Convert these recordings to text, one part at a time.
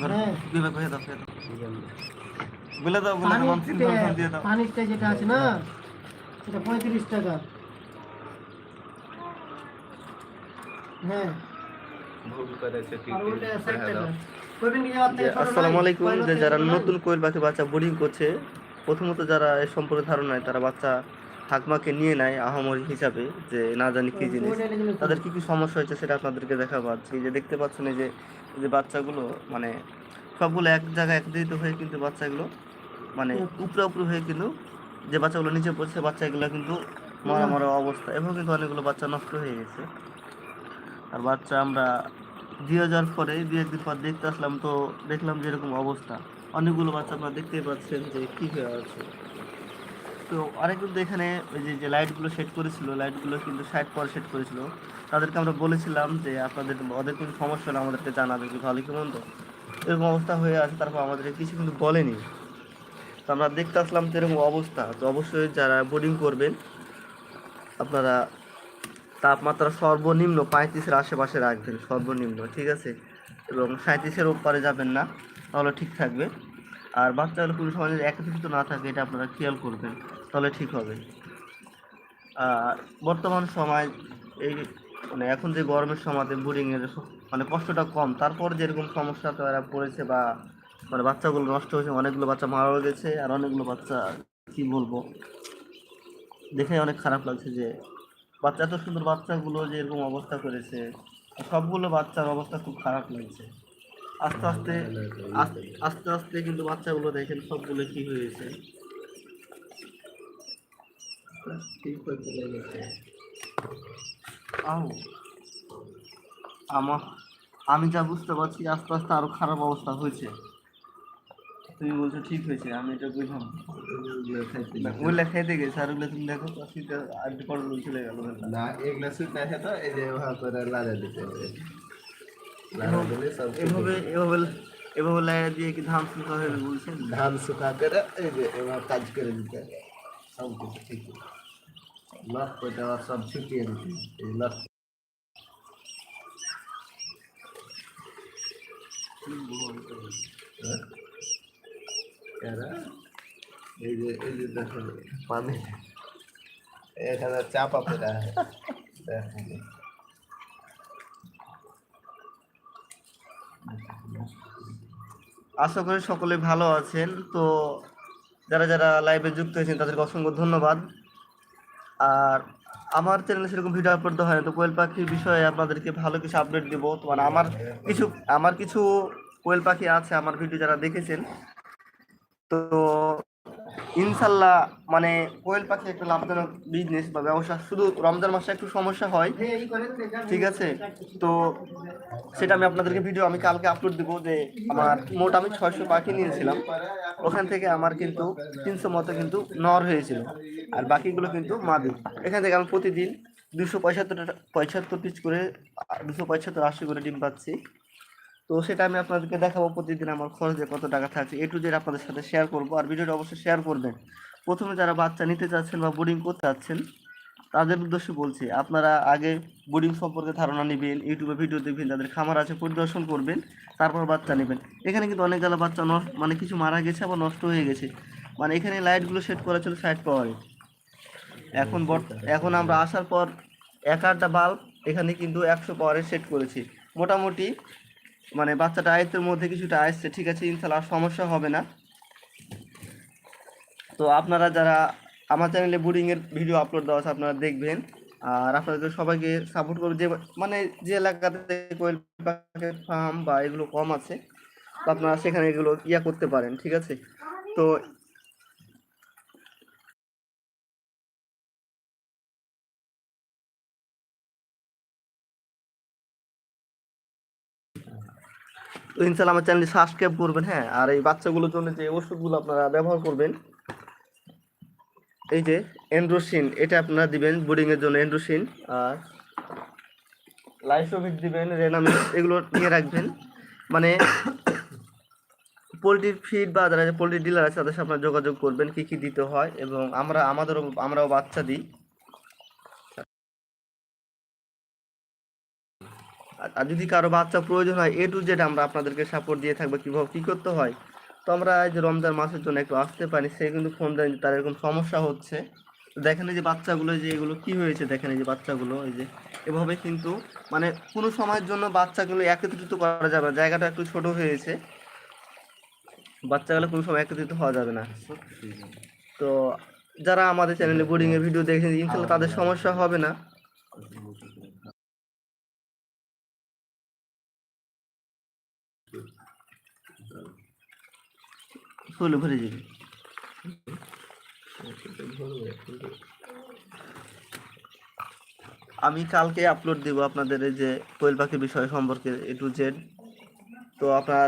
হ্যাঁ। বিবেক হয়ে দাও, বলে দাও বলে দাও দিয়ে দাও। পানিরটা যেটা আছে না সেটা পঁয়ত্রিশ টাকা। হ্যাঁ। আসসালামু আলাইকুম। যারা নতুন কোয়েল পাখি বাচ্চা বোর্ডিং করছে প্রথমত যারা এ সম্পর্কে ধারণা তারা বাচ্চা ঠাকমাকে নিয়ে নেয় আহামরি হিসাবে যে না জানি কি জিনিস। তাদের কি কি সমস্যা হয়েছে সেটা আপনাদেরকে দেখা পাচ্ছি যে দেখতে পাচ্ছেন যে যে বাচ্চাগুলো মানে সবগুলো এক জায়গায় একত্রিত হয়ে কিন্তু বাচ্চাগুলো মানে উপরে উপরে হয়ে কিন্তু যে বাচ্চাগুলো নিচে পড়ছে বাচ্চাগুলো কিন্তু মরা মরা অবস্থা। এবং কিন্তু অনেকগুলো বাচ্চা নষ্ট হয়ে গেছে। আর বাচ্চা আমরা দিয়ে যাওয়ার পরে দু একদিন পর দেখতে আসলাম তো দেখলাম যে এরকম অবস্থা। অনেকগুলো বাচ্চা আপনারা দেখতেই পাচ্ছেন যে কী হয়ে আছে। তো অনেক কিন্তু এখানে ওই যে যে লাইটগুলো সেট করেছিল লাইটগুলো কিন্তু সাইড পর সেট করেছিল। তাদেরকে আমরা বলেছিলাম যে, আপনাদের, ওদের কিন্তু সমস্যা হলে আমাদেরকে জানাবে কি ভালো কি মন্দ। এরকম অবস্থা হয়ে আছে, তারপর আমাদেরকে কিছু কিন্তু বলেনি। তো আমরা দেখতে আসলাম তো এরকম অবস্থা। তো অবশ্যই যারা বোর্ডিং করবেন, আপনারা তাপমাত্রা সর্বনিম্ন পঁয়ত্রিশের আশেপাশে রাখবেন, সর্বনিম্ন, ঠিক আছে? এবং সাঁত্রিশের ওপারে যাবেন না, তাহলে ঠিক থাকবে। আর বাচ্চাগুলো সময় যদি একত্রিত না থাকে, এটা আপনারা খেয়াল করবেন। তাহলে ঠিক হবে। আর বর্তমান সময় এই মানে এখন যে গরমের সময়তে বোর্ডিংয়ের মানে কষ্টটা কম, তারপর যেরকম সমস্যা তো তারা পড়েছে বা মানে বাচ্চাগুলো নষ্ট হয়েছে, অনেকগুলো বাচ্চা মারাও গেছে আর অনেকগুলো বাচ্চা, কি বলব? দেখে অনেক খারাপ লাগছে যে বাচ্চা, এত সুন্দর বাচ্চাগুলো যে এরকম অবস্থা করেছে, সবগুলো বাচ্চার অবস্থা খুব খারাপ লাগছে। আস্তে আস্তে আস্তে আস্তে কিন্তু বাচ্চাগুলো দেখেন সবগুলো কি হয়েছে। করতে লেগেছে। আও আমার আমি যা বুঝতে পারছি আস্তে আস্তে আরও খারাপ অবস্থা হয়েছে। তুমি বলছো ঠিক হয়েছে আমি এটা বুঝলাম। ওগুলো খাইতে গেছে আর ওগুলো তুমি দেখো শীতে আর পর চলে গেল। না এগুলো শুট না খেতো এই যে করে লাড়া দিতে হবে। এভাবে এভাবে এভাবে লাইয়া দিয়ে কি ধান শুকা হয়ে বলছেন? ধান শুকা করে এই যে এভাবে কাজ করে দিতে হবে। সব কিছু ঠিক হবে। এই যে, এই পানি। এখানে আশা করি সকলে ভালো আছেন। তো যারা যারা লাইভে যুক্ত হয়েছেন, তাদেরকে অসংখ্য ধন্যবাদ। আর আমার চ্যানেলে সেরকম ভিডিও আপলোড হয় না, তো কোয়েল পাখির বিষয়ে আপনাদেরকে ভালো কিছু আপডেট দেব। তো মানে আমার কিছু আমার কিছু কোয়েল পাখি আছে, আমার ভিডিও যারা দেখেছেন, তো ইনশাল্লাহ মানে কোয়েল পাখি একটা লাভজনক বিজনেস বা ব্যবসা। শুধু রমজান মাসে একটু সমস্যা হয়, ঠিক আছে? তো সেটা আমি আপনাদেরকে ভিডিও আমি কালকে আপলোড দেবো যে আমার মোট আমি ছয়শো পাখি নিয়েছিলাম। ওখান থেকে আমার কিন্তু তিনশো মতো কিন্তু নর হয়েছিল। আর বাকিগুলো কিন্তু মাদি এখান থেকে আমি প্রতিদিন দুশো পঁয়ষট্টি পঁয়ষট্টি পিস করে, দুশো পঁয়ষট্টি আশি করে ডিম পাচ্ছি। তো সেটা আমি আপনাদেরকে দেখাবো প্রতিদিন আমার খরচে কত টাকা থাকছে এ টু জেড আপনাদের সাথে শেয়ার করব। আর ভিডিওটা অবশ্যই শেয়ার করবেন। প্রথমে যারা বাচ্চা নিতে চাচ্ছেন বা বোর্ডিং করতে চাচ্ছেন, তাদের উদ্দেশ্যে বলছি, আপনারা আগে বোর্ডিং সম্পর্কে ধারণা নেবেন ইউটিউবে ভিডিও দেখবেন তাদের খামার আছে পরিদর্শন করবেন, তারপর বাচ্চা নেবেন। এখানে কিন্তু অনেক গালা বাচ্চা নষ্ট মানে কিছু মারা গেছে আবার নষ্ট হয়ে গেছে। মানে এখানে লাইটগুলো সেট করা ছিল সাইড পাওয়ারে এখন এখন আমরা আসার পর, এক আটটা বাল্ব এখানে কিন্তু একশো পাওয়ারে সেট করেছি। মোটামুটি মানে বাচ্চাটা আয়ত্তের মধ্যে কিছুটা আসছে, ঠিক আছে ইনশাল্লাহ সমস্যা হবে না। তো আপনারা যারা আমার চ্যানেলে বোর্ডিংয়ের ভিডিও আপলোড দেওয়া আছে, আপনারা দেখবেন। আর আপনাদের সবাইকে সাপোর্ট করবে। যে মানে যে এলাকাতে কোয়েল পাখির ফার্ম বা এগুলো কম আছে আপনারা সেখানে এগুলো ইয়া করতে পারেন, ঠিক আছে? তো ইনশাল্লাহ আমার চ্যানেলটি সাবস্ক্রাইব করবেন হ্যাঁ? আর এই বাচ্চাগুলোর জন্য যে ওষুধগুলো আপনারা ব্যবহার করবেন, এই যে এন্ড্রোসিন এটা আপনারা দিবেন বোর্ডিংয়ের জন্য এন্ড্রোসিন আর লাইসোভিক দিবেন রেনামিন এগুলো নিয়ে রাখবেন। মানে পোলট্রির ফিড বা যারা পোলট্রি ডিলার আছে, তাদের সাথে আপনারা যোগাযোগ করবেন, কী কী দিতে হয়, এবং আমরা, আমাদেরও, আমরাও বাচ্চা দিই। আর- যদি কারও বাচ্চা প্রয়োজন হয় এ টু জেড আমরা আপনাদেরকে সাপোর্ট দিয়ে থাকব কীভাবে কী করতে হয়। তো আমরা এই যে রমজান মাসের জন্য একটু আসতে পারি, সে কিন্তু ফোন দেন যে তার এরকম সমস্যা হচ্ছে। দেখেন এই যে বাচ্চাগুলো যে এগুলো কি হয়েছে, দেখেন এই যে বাচ্চাগুলো, এই যে এভাবে কিন্তু মানে কোনো সময়ের জন্য বাচ্চাগুলো একত্রিত করা যাবে না, জায়গাটা একটু ছোট হয়েছে। বাচ্চাগুলো কোনো সময় একত্রিত হওয়া যাবে না। তো যারা আমাদের চ্যানেলে বোর্ডিং এর ভিডিও দেখেন, ইনশাল্লাহ তাদের সমস্যা হবে না। ফুল ভরে যাবে। আমি কালকে আপলোড দেব আপনাদের এই যে কোয়েল পাখির বিষয় সম্পর্কে এ টু জেড তো আপনারা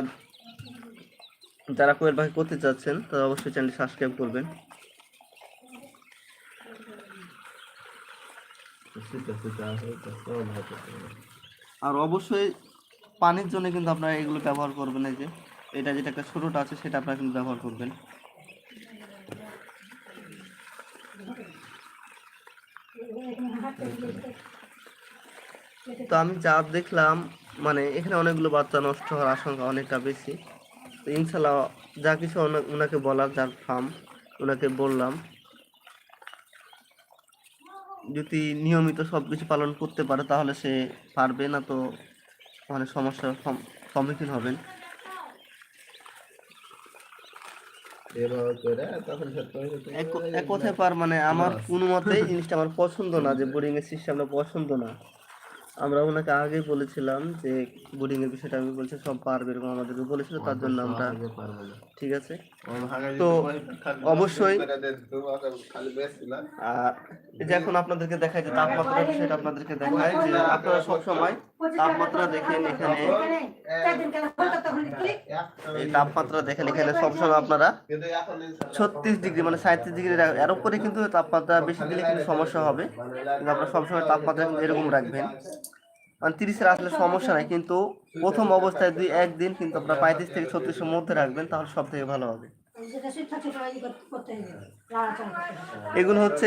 যারা কোয়েল পাখি করতে চাচ্ছেন, তারা অবশ্যই চ্যানেলটি সাবস্ক্রাইব করবেন। আর অবশ্যই পানির জন্য কিন্তু আপনারা এগুলো ব্যবহার করবেন এই যে। এটা যেটা একটা ছোটোটা আছে, সেটা আপনারা কিন্তু ব্যবহার করবেন। তো আমি যা দেখলাম মানে এখানে অনেকগুলো বাচ্চা নষ্ট হওয়ার আশঙ্কা অনেকটা বেশি। তো ইনশাল্লাহ যা কিছু ওনাকে বলার, যার ফার্ম ওনাকে বললাম, যদি নিয়মিত সব কিছু পালন করতে পারে, তাহলে সে পারবে না, তো মানে সমস্যার সম- সম্মুখীন হবেন এভাবে করে তখন সে তৈরি করে এক কথায় পার মানে আমার কোনো মতেই জিনিসটা আমার পছন্দ না যে বোর্ডিং এর সিস্টেমটা পছন্দ না আমরা ওনাকে আগেই বলেছিলাম যে বোর্ডিং এর বিষয়টা আমি বলছি সব পারবে এরকম আমাদেরকে বলেছিল তার জন্য আমরা। ঠিক আছে তো অবশ্যই। আর এখন আপনাদেরকে দেখায় যে তাপমাত্রা বিষয়টা আপনাদেরকে দেখায় যে আপনারা সব সময় তাপমাত্রা দেখেন এখানে। এই তাপমাত্রা দেখেন এখানে সবসময় আপনারা ছত্রিশ ডিগ্রি মানে সাঁত্রিশ ডিগ্রি এর উপরে কিন্তু তাপমাত্রা বেশি দিলে কিন্তু সমস্যা হবে। কিন্তু আপনারা সবসময় তাপমাত্রা কিন্তু এরকম রাখবেন। মানে তিরিশের আসলে সমস্যা নাই কিন্তু প্রথম অবস্থায় দুই একদিন কিন্তু আপনার পঁয়ত্রিশ থেকে ছত্রিশের মধ্যে রাখবেন তাহলে সব থেকে ভালো হবে। এগুলো হচ্ছে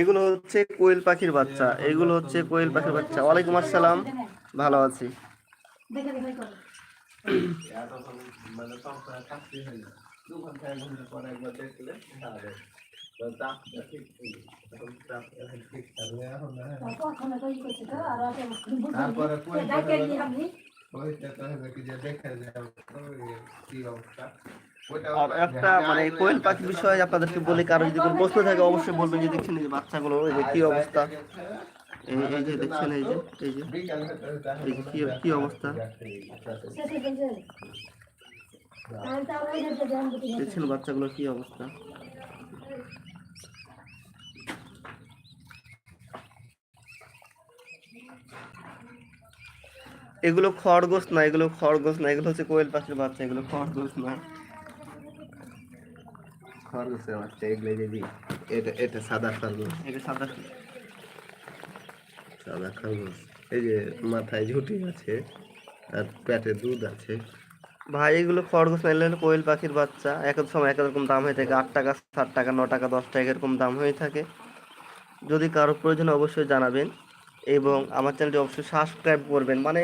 এগুলো হচ্ছে কোয়েল পাখির বাচ্চা, এগুলো হচ্ছে কোয়েল পাখির বাচ্চা। ওয়ালাইকুম আসসালাম। ভালো আছি। তারপরে আর একটা মানে কোয়েল পাখির বিষয়ে আপনাদেরকে বলি কারও যদি কোনো প্রশ্ন থাকে অবশ্যই বলবেন যে দেখছেন এই যে বাচ্চাগুলো এই যে কি অবস্থা এই এই যে দেখছেন এই যে এই যে কি কি অবস্থা দেখছেন বাচ্চাগুলোর কি অবস্থা এগুলো খরগোশ না এগুলো খরগোশ না এগুলো হচ্ছে কোয়েল পাখির বাচ্চা এগুলো খরগোশ না। খরগোশের বাচ্চা এগুলো যদি এটা এটা সাদা খরগোশ। এটা সাদা সাদা খরগোশ। এই যে মাথায় ঝুঁটি আছে আর পেটে দুধ আছে। ভাই এগুলো খরগোশ না এগুলো কোয়েল পাখির বাচ্চা। এক সময় এক এক রকম দাম হয়ে থাকে আট টাকা সাত টাকা ন টাকা দশ টাকা এরকম দাম হয়ে থাকে। যদি কারও প্রয়োজন অবশ্যই জানাবেন। এবং আমার চ্যানেলটি অবশ্যই সাবস্ক্রাইব করবেন। মানে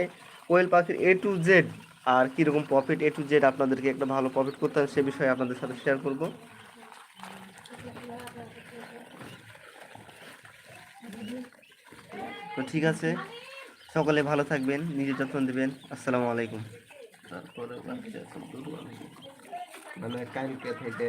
কোয়েল পাখির এ টু জেড আর কীরকম প্রফিট এ টু জেড আপনাদেরকে একটা ভালো প্রফিট করতে হবে সে বিষয়ে আপনাদের সাথে শেয়ার করব তো ঠিক আছে, সকলে ভালো থাকবেন, নিজের যত্ন দেবেন আসসালামু আলাইকুম তারপরে। মানে কালকে থেকে